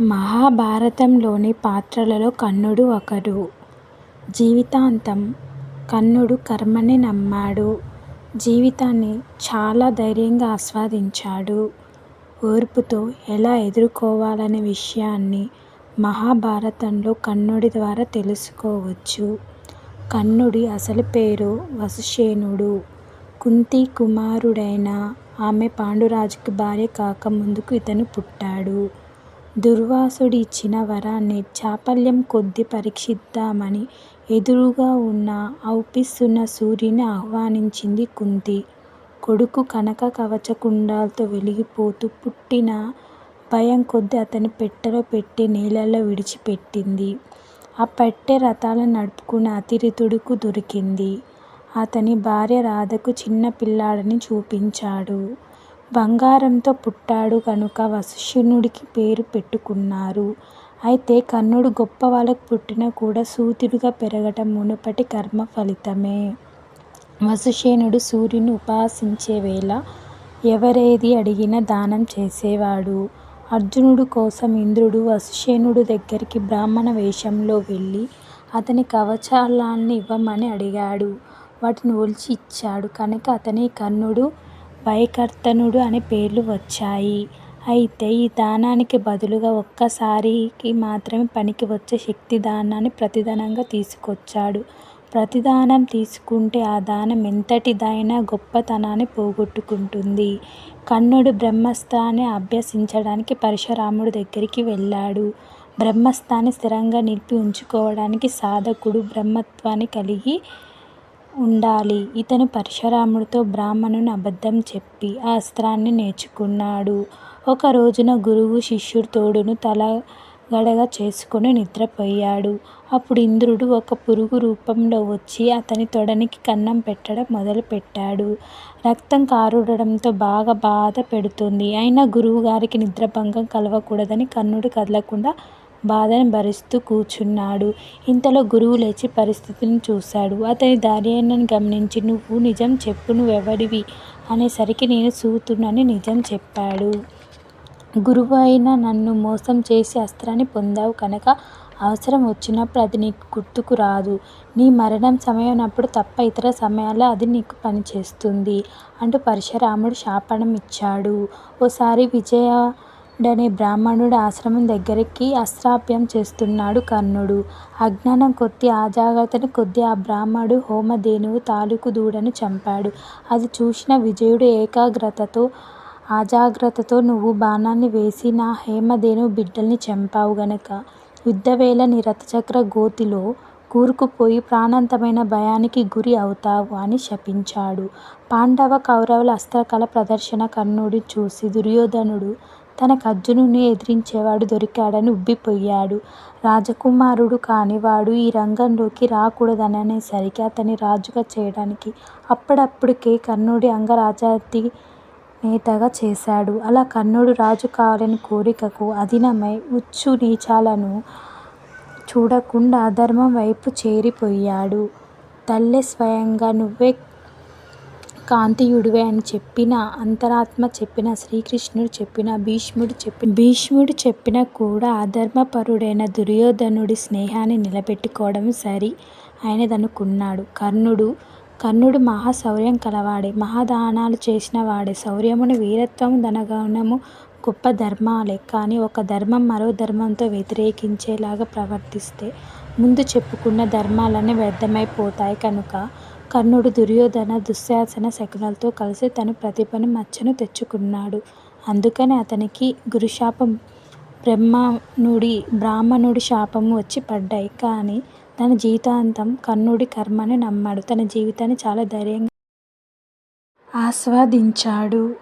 మహాభారతంలోని పాత్రలలో కర్ణుడు ఒకడు. జీవితాంతం కర్ణుడు కర్మని నమ్మాడు. జీవితాన్ని చాలా ధైర్యంగా ఆస్వాదించాడు. ఓర్పుతో ఎలా ఎదుర్కోవాలనే విషయాన్ని మహాభారతంలో కర్ణుడి ద్వారా తెలుసుకోవచ్చు. కర్ణుడి అసలు పేరు వసుశేనుడు. కుంతీ కుమారుడైన ఆమె పాండురాజుకి భార్య కాకముందుకు ఇతను పుట్టాడు. దుర్వాసుడిచ్చిన వరాన్ని చాపల్యం కొద్దీ పరీక్షిద్దామని ఎదురుగా ఉన్న ఔపిస్తున్న సూర్యుని ఆహ్వానించింది కుంతి. కొడుకు కనక కవచకుండాలతో వెలిగిపోతూ పుట్టిన భయం కొద్ది అతన్ని పెట్టెలో పెట్టి నీళ్ళలో విడిచిపెట్టింది. ఆ పెట్టె రథాలను నడుపుకున్న అతిరథుడుకు దొరికింది. అతని భార్య రాధకు చిన్న పిల్లాడిని చూపించాడు. బంగారంతో పుట్టాడు కనుక వసుశేనుడని పేరు పెట్టుకున్నారు. అయితే కర్ణుడు గొప్పవాళ్ళకు పుట్టినా కూడా సూతుడుగా పెరగటం మునుపటి కర్మ ఫలితమే. వసుశేనుడు సూర్యుని ఉపాసించే వేళ ఎవరేది అడిగినా దానం చేసేవాడు. అర్జునుడి కోసం ఇంద్రుడు వసుశేనుడి దగ్గరికి బ్రాహ్మణ వేషంలో వెళ్ళి అతని కవచాలన్నీ ఇవ్వమని అడిగాడు. వాటిని ఒలిచి ఇచ్చాడు కనుక అతనికి కర్ణుడు, భయకర్తనుడు అనే పేర్లు వచ్చాయి. అయితే ఈ దానానికి బదులుగా ఒక్కసారికి మాత్రమే పనికి వచ్చే శక్తిదానాన్ని ప్రతిదానంగా తీసుకొచ్చాడు. ప్రతిదానం తీసుకుంటే ఆ దానం ఎంతటిదైనా గొప్పతనాన్ని పోగొట్టుకుంటుంది. కర్ణుడు బ్రహ్మాస్త్రాన్ని అభ్యసించడానికి పరశురాముడి దగ్గరికి వెళ్ళాడు. బ్రహ్మాస్త్రాన్ని స్థిరంగా నిలిపి ఉంచుకోవడానికి సాధకుడు బ్రహ్మత్వాన్ని కలిగి ఉండాలి. ఇతను పరశురాముడితో బ్రాహ్మణుని అబద్ధం చెప్పి ఆ అస్త్రాన్ని నేర్చుకున్నాడు. ఒక రోజున గురువు శిష్యుడు తోడును తలగడగా చేసుకుని నిద్రపోయాడు. అప్పుడు ఇంద్రుడు ఒక పురుగు రూపంలో వచ్చి అతని తొడనికి కన్నం పెట్టడం మొదలుపెట్టాడు. రక్తం కారుడడంతో బాగా బాధ పెడుతుంది అయినా గురువుగారికి నిద్రభంగం కలగకూడదని కన్నుడు కదలకుండా బాధను భరిస్తూ కూర్చున్నాడు. ఇంతలో గురువు లేచి పరిస్థితిని చూశాడు. అతని ధైర్యాన్ని గమనించి నువ్వు నిజం చెప్పు నువ్వెవడివి అనేసరికి నేను సూతుడినని నిజం చెప్పాడు. గురువైన నన్ను మోసం చేసి అస్త్రాన్ని పొందావు కనుక అవసరం వచ్చినప్పుడు అది నీకు గుర్తుకు రాదు. నీ మరణం సమయమైనప్పుడు తప్ప ఇతర సమయాల్లో అది నీకు పనిచేస్తుంది అంటూ పరశురాముడు శాపణం ఇచ్చాడు. ఓసారి డనే బ్రాహ్మణుడు ఆశ్రమం దగ్గరికి అస్త్రాప్యం చేస్తున్నాడు కర్ణుడు. అజ్ఞానం కొద్దీ, అజాగ్రత్త కొద్దీ ఆ బ్రాహ్మణుడు హోమధేనువు తాలూకు దూడను చంపాడు. అది చూసిన విజయుడు ఏకాగ్రతతో, అజాగ్రత్తతో నువ్వు బాణాన్ని వేసి నా హేమధేనువు బిడ్డల్ని చంపావు గనుక యుద్ధవేళ నీ రథచక్ర గోతిలో కూరుకుపోయి ప్రాణాంతమైన భయానికి గురి అవుతావు అని శపించాడు. పాండవ కౌరవుల అస్త్రకళా ప్రదర్శన కర్ణుడిని చూసి దుర్యోధనుడు తనకు అర్జునుని ఎదిరించేవాడు దొరికాడని ఉబ్బిపోయాడు. రాజకుమారుడు కానివాడు ఈ రంగంలోకి రాకూడదననేసరికి అతన్ని రాజుగా చేయడానికి అప్పుడప్పటికే కర్ణుడి అంగరాజాతి నేతగా చేశాడు. అలా కర్ణుడు రాజు కావాలనే కోరికకు అధీనమై ఉచ్చు నీచాలను చూడకుండా అధర్మం వైపు చేరిపోయాడు. తల్లే స్వయంగా నువ్వే కాంతియుడివే అని చెప్పిన అంతరాత్మ చెప్పిన శ్రీకృష్ణుడు చెప్పిన భీష్ముడు చెప్పిన భీష్ముడు చెప్పినా కూడా అధర్మపరుడైన దుర్యోధనుడి స్నేహాన్ని నిలబెట్టుకోవడం సరి అయినదనుకున్నాడు కర్ణుడు. కర్ణుడు మహాశౌర్యం కలవాడే. మహాదానాలు చేసినవాడే. శౌర్యమును వీరత్వం దానగుణమూ గొప్ప ధర్మాలే. కానీ ఒక ధర్మం మరో ధర్మంతో వ్యతిరేకించేలాగా ప్రవర్తిస్తే ముందు చెప్పుకున్న ధర్మాలన్నీ వ్యర్థమైపోతాయి కనుక కర్ణుడు దుర్యోధన, దుశ్శాసన, శకునులతో కలిసి తన ప్రతిభను మచ్చను తెచ్చుకున్నాడు. అందుకనే అతనికి గురుశాపం, బ్రాహ్మణుడి శాపం వచ్చి పడ్డాయి. కానీ తన జీవితాంతం కర్ణుడి కర్మని నమ్మాడు. తన జీవితాన్ని చాలా ధైర్యంగా ఆస్వాదించాడు.